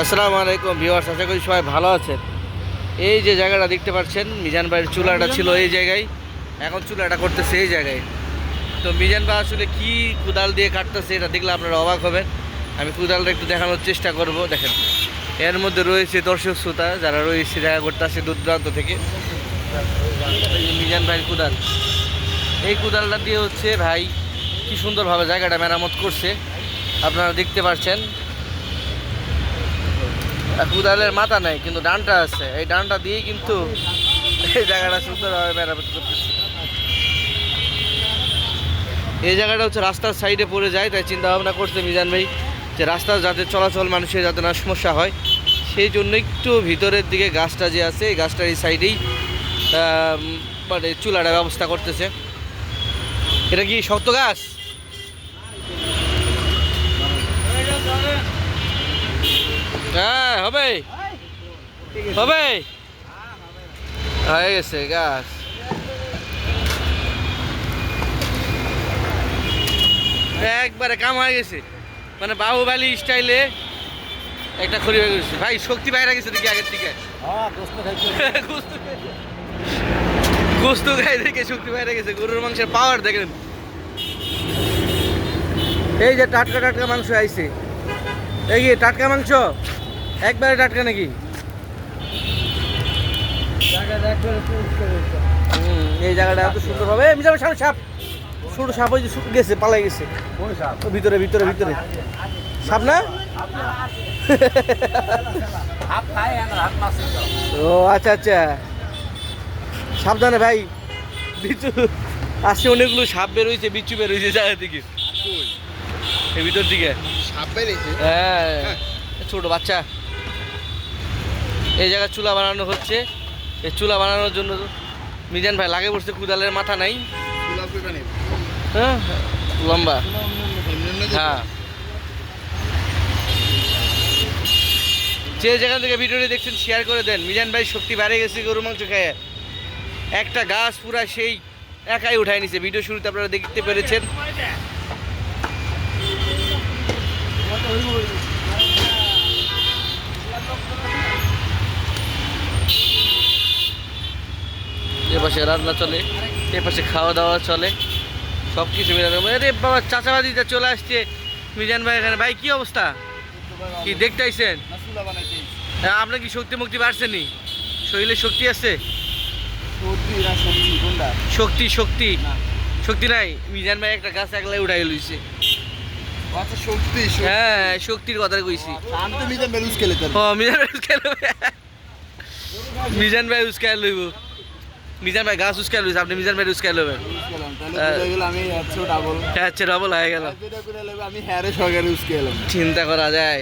আসসালামু আলাইকুম ভিউয়ার্স, আশা করি সবাই ভালো আছেন। এই যে জায়গাটা দেখতে পাচ্ছেন, মিজান ভাইয়ের চুলাটা ছিল এই জায়গায়। এখন চুলাটা করতেছে এই জায়গায়। তো মিজান ভাই আসলে কি কুদাল দিয়ে কাটতেছে এটা দেখলে আপনারা অবাক হবেন। আমি কুদালটা একটু দেখানোর চেষ্টা করব, দেখেন। এর মধ্যে রয়েছে দর্শক শ্রোতা, যারা রয়েছে দেখা করতে আসে দূর দূরান্ত থেকে মিজান ভাইয়ের কুদাল। এই কুদালটা দিয়ে হচ্ছে ভাই, কি সুন্দরভাবে জায়গাটা মেরামত করছে। আপনারা দেখতে পাচ্ছেন। কুদালের মাথা নাই, কিন্তু ডানটা আছে। এই ডানটা দিয়েই কিন্তু এই জায়গাটা সুন্দরভাবে মেরামত করতেছে। এই জায়গাটা হচ্ছে রাস্তার সাইডে পড়ে যায়, তাই চিন্তা ভাবনা করছে মিজান ভাই যে রাস্তার যাতে চলাচল মানুষের যাতে না সমস্যা হয়। সেই জন্য একটু ভিতরের দিকে গাছটা যে আছে, এই গাছটার এই সাইডেই মানে চুলাটা ব্যবস্থা করতেছে। এটা কি শক্ত গাছ হ্যাঁ হবে? হবে? হয়ে গেছে গাছ। একবারে কাম হয়ে গেছে। মানে বাহুবালি স্টাইলে একটা খড়ি হয়ে গেছে। ভাই শক্তি বাইরে গেছে দেখি আগের থেকে। গোস্ত গায়ে দেখে শক্তি বাইরে গেছে। গরুর মাংসের পাওয়ার দেখেন। এই যে টাটকা টাটকা মাংস আইছে। এই টাটকা মাংস। একবারে টাটকা নাকি? এই জায়গাটা এত সুন্দর হবে। মিজামের সামনে সাপ। ছোট সাপ ওই যে গেছে পালাই গেছে। ভিতরে ভিতরে ভিতরে। সাপ না? ও আচ্ছা আচ্ছা। সাবধানে ভাই। বিচু আসছে অনেকগুলো সাপ বেরোইছে বিচু বেরোইছে জায়গা থেকে। এই ভিতর দিকে। সাপ বেরিয়েছে হ্যাঁ। ছোট বাচ্চা। এই জায়গায় চুলা বানানো হচ্ছে। এই চুলা বানানোর জন্য মিজান ভাই লাগে বসছে কুদালের মাথা নাই। হ্যাঁ লম্বা। হ্যাঁ। যে যেখান থেকে ভিডিওটি দেখছেন শেয়ার করে দেন। মিজান ভাই শক্তি বেড়ে গেছে গরু মাংস খেয়ে। একটা গাছ পুরা সেই একাই উঠায় নিছে। ভিডিও শুরুতে আপনারা দেখতে পেরেছেন। এ পাশে রান্না চলে এ পাশে খাওয়া দাওয়া চলে সব কিছু আরে বাবা চাচাবাদিটা চলে আসছে মিজান ভাই এখানে। ভাই কি অবস্থা? কি দেখতে আইছেন? হ্যাঁ, আপনার কি শক্তি মুক্তি বাড়ছেনি শরীরে শক্তি আছে? শক্তি শক্তি। শক্তি নাই? মিজান ভাই একটা গাছ একলাই উঠাই লইছে। হ্যাঁ শক্তির কথা কইছি। ও মিজান ভাই উস্কাই লইবে। মিজান ভাই গাছ উস্কাই লইছে আপনি মিজান ভাই উস্কাই লইবেন। আমি ডবল হয়ে গেল। আমি হ্যারে সরকারি ইউজ করলাম চিন্তা করা যায়।